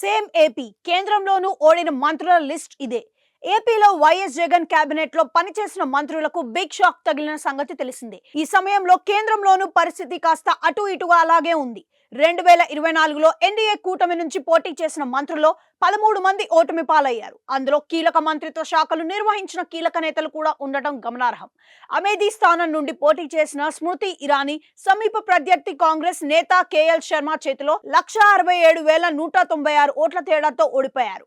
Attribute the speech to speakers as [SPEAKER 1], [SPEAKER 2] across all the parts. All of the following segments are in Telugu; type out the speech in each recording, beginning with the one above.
[SPEAKER 1] సేమ్ ఏపీ కేంద్రంలోనూ ఓడిన మంత్రుల లిస్ట్ ఇదే. ఏపీలో వైఎస్ జగన్ కేబినెట్లో పనిచేసిన మంత్రులకు బిగ్ షాక్ తగిలిన సంగతి తెలిసిందే. ఈ సమయంలో కేంద్రంలోనూ పరిస్థితి కాస్త అటు ఇటుగా అలాగే ఉంది. రెండు వేల ఇరవై నాలుగులో ఎన్డీఏ కూటమి నుంచి పోటీ చేసిన మంత్రుల్లో పదమూడు మంది ఓటమి పాలయ్యారు. అందులో కీలక మంత్రిత్వ శాఖలు నిర్వహించిన కీలక నేతలు కూడా ఉండటం గమనార్హం. అమేధీ స్థానం నుండి పోటీ చేసిన స్మృతి ఇరానీ సమీప ప్రత్యర్థి కాంగ్రెస్ నేత కేఎల్ శర్మ చేతిలో లక్ష అరవై ఏడు వేల నూట తొంభై ఆరు ఓట్ల తేడాతో ఓడిపోయారు.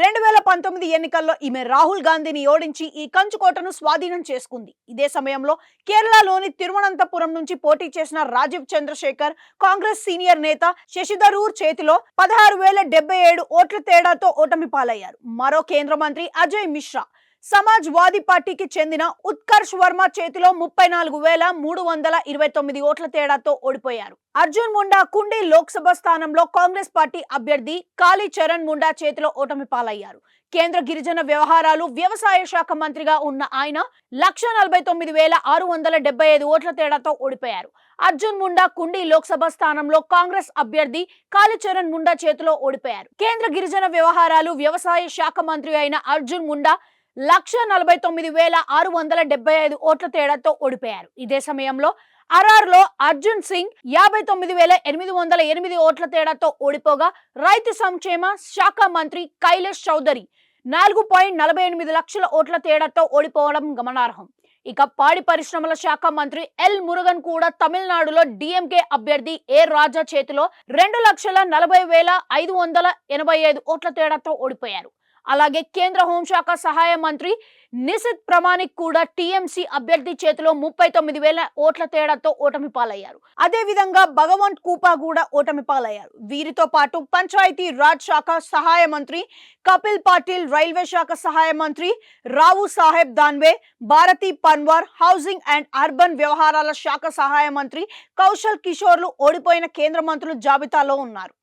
[SPEAKER 1] రెండు వేల పంతొమ్మిది ఎన్నికల్లో ఈమె రాహుల్ గాంధీని ఓడించి ఈ కంచుకోటను స్వాధీనం చేసుకుంది. ఇదే సమయంలో కేరళలోని తిరువనంతపురం నుంచి పోటీ చేసిన రాజీవ్ చంద్రశేఖర్ కాంగ్రెస్ సీనియర్ నేత శశిధరూర్ చేతిలో పదహారు వేల డెబ్బై ఏడు ఓట్ల తేడాతో ఓటమి పాలయ్యారు. మరో కేంద్ర మంత్రి అజయ్ మిశ్రా సమాజ్ వాదీ పార్టీకి చెందిన ఉత్కర్ష్ వర్మ చేతిలో ముప్పై నాలుగు వేల మూడు వందల ఇరవై తొమ్మిది ఓట్ల తేడాతో ఓడిపోయారు. అర్జున్ ముండా కుండి లోక్సభ స్థానంలో కాంగ్రెస్ పార్టీ అభ్యర్థి కాళీ చరణ్ ముండా చేతిలో ఓటమి పాలయ్యారు. కేంద్ర గిరిజన వ్యవహారాలు వ్యవసాయ శాఖ మంత్రిగా ఉన్న ఆయన లక్ష నలభై తొమ్మిది వేల ఆరు వందల డెబ్బై ఐదు ఓట్ల తేడాతో ఓడిపోయారు. అర్జున్ ముండా కుండి లోక్సభ స్థానంలో కాంగ్రెస్ అభ్యర్థి కాళీచరణ్ ముండా చేతిలో ఓడిపోయారు. కేంద్ర గిరిజన వ్యవహారాలు వ్యవసాయ శాఖ మంత్రి అయిన అర్జున్ ముండా లక్ష నలభై తొమ్మిది వేల ఆరు వందల డెబ్బై ఐదు ఓట్ల తేడాతో ఓడిపోయారు. ఇదే సమయంలో అరార్లో అర్జున్ సింగ్ యాభై తొమ్మిది వేల ఎనిమిది వందల ఎనిమిది ఓట్ల తేడాతో ఓడిపోగా రైతు సంక్షేమ శాఖ మంత్రి కైలేష్ చౌదరి నాలుగు పాయింట్ నలభై ఎనిమిది లక్షల ఓట్ల తేడాతో ఓడిపోవడం గమనార్హం. ఇక పాడి పరిశ్రమల శాఖ మంత్రి ఎల్ మురుగన్ కూడా తమిళనాడులో డిఎంకే అభ్యర్థి ఏ రాజా చేతిలో రెండు లక్షల నలభై వేల ఐదు వందల ఎనభై ఐదు ఓట్ల తేడాతో ఓడిపోయారు. అలాగే కేంద్ర హోంశాఖ సహాయ మంత్రి నిసిత్ ప్రమాణిక్ కూడా టీఎంసీ అభ్యర్థి చేతిలో ముప్పై తొమ్మిది వేల ఓట్ల తేడాతో ఓటమి పాలయ్యారు. అదే విధంగా భగవంత్ కూపా కూడా ఓటమి పాలయ్యారు. వీరితో పాటు పంచాయతీ రాజ్ శాఖ సహాయ మంత్రి కపిల్ పాటిల్ రైల్వే శాఖ సహాయ మంత్రి Rao Saheb Danve Bharati Pawar housing and urban వ్యవహారాల శాఖ సహాయ మంత్రి కౌశల్ కిషోర్లు ఓడిపోయిన కేంద్ర మంత్రులు జాబితాలో ఉన్నారు.